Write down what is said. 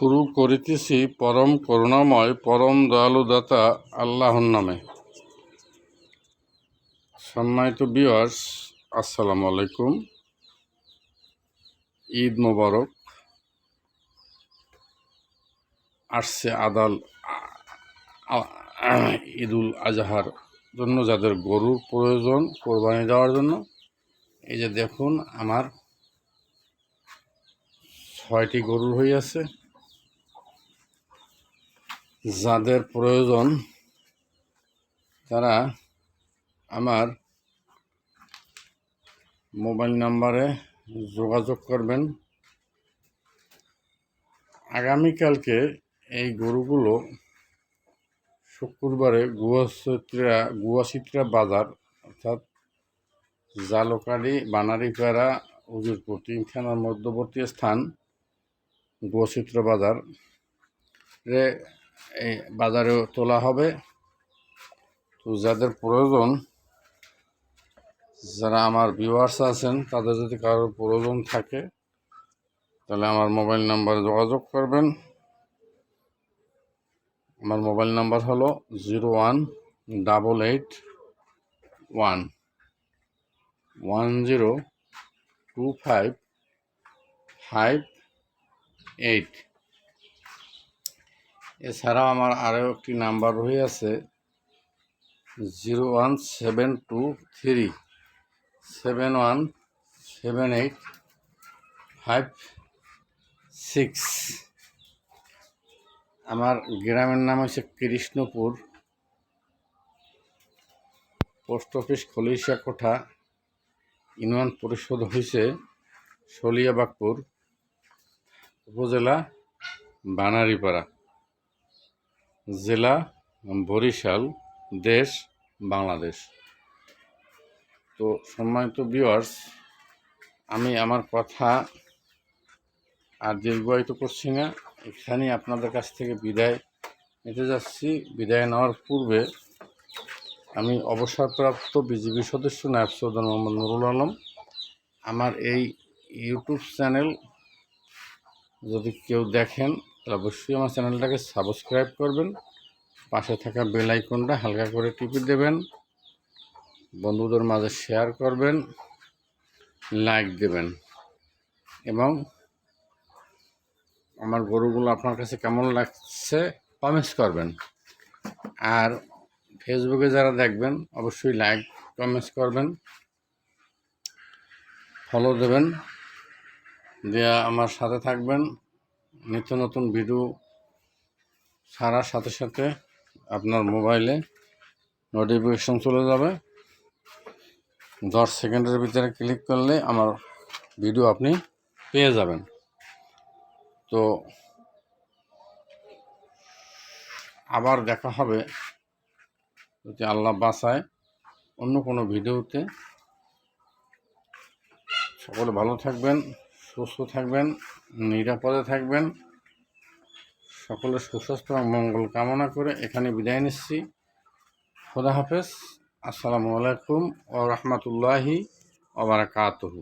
শুরু করিতেছি পরম করুণাময় পরম দয়ালু দাতা আল্লাহর নামে। সম্মানিত বিয়ার্স আসসালামু আলাইকুম। ঈদ মোবারক। আসছে আদাল, ঈদুল আজহার জন্য যাদের গরুর প্রয়োজন কোরবানি দেওয়ার জন্য। এই যে দেখুন, আমার ছয়টি গরুর হইয়াছে যাদের প্রয়োজন, তারা আমার মোবাইল নাম্বারে যোগাযোগ করবেন। আগামীকালকে এই গরুগুলো শুক্রবারে গুয়াচিত্রা গুয়াচিত্রা বাজার, অর্থাৎ জালকারি বানারীপাড়া, উজিরপুর তিনখানার মধ্যবর্তী স্থান গুয়াচিত্র বাজার রে এই বাজারেও তোলা হবে। তো যাদের প্রয়োজন, যারা আমার ভিউয়ার্স আছেন, তাদের যদি কারোর প্রয়োজন থাকে, তাহলে আমার মোবাইল নাম্বারে যোগাযোগ করবেন। আমার মোবাইল নাম্বার হলো zero one double eight one one zero two five five eight এছাড়াও আমার আরও একটি নাম্বার রয়েছে zero one seven two three seven one seven eight five six. আমার গ্রামের নাম হচ্ছে কৃষ্ণপুর। পোস্ট অফিস খলিশা কোঠা, ইউনিয়ন পরিষদ হয়েছে শলিয়াবাগপুর, উপজেলা বানারীপাড়া। জেলা, বরিশাল, দেশ, বাংলাদেশ। তো সম্মানিত ভিউয়ার্স আমি আমার কথা আর দীর্ঘায়িত করছি না। এখানে আপনাদের কাছ থেকে বিদায় নিতে যাচ্ছি। বিদায় নেওয়ার পূর্বে আমি অবসরপ্রাপ্ত বিজিবি সদস্য নায়ব সৌদান মোহাম্মদ নুরুল আলম। আমার এই ইউটিউব চ্যানেল যদি কেউ দেখেন অবশ্যই আমার চ্যানেলটাকে সাবস্ক্রাইব করবেন। পাশে থাকা বেল আইকনটা হালকা করে টিপে দেবেন। বন্ধুদের মাঝে শেয়ার করবেন, লাইক দেবেন। এবং আমার গরুগুলো আপনার কাছে কেমন লাগছে কমেন্টস করবেন। আর ফেসবুকে যারা দেখবেন, অবশ্যই লাইক, কমেন্টস করবেন। ফলো দেবেন। দিয়ে আমার সাথে থাকবেন। নিত্য নতুন ভিডিও ছাড়ার সাথে সাথে আপনার মোবাইলে নোটিফিকেশন চলে যাবে। দশ সেকেন্ডের ভিতরে ক্লিক করলে আমার ভিডিও আপনি পেয়ে যাবেন। তো আবার দেখা হবে যদি আল্লাহ বাঁচায় অন্য কোনো ভিডিওতে। সকলে ভালো থাকবেন। সুস্থ থাকবেন, নিরাপদে থাকবেন। সকলের সুস্বাস্থ্য এবং মঙ্গল কামনা করে এখানে বিদায় নিচ্ছি। খোদা হাফেজ। আসসালামু আলাইকুম ও রহমতুল্লাহি ওবরাকাতহু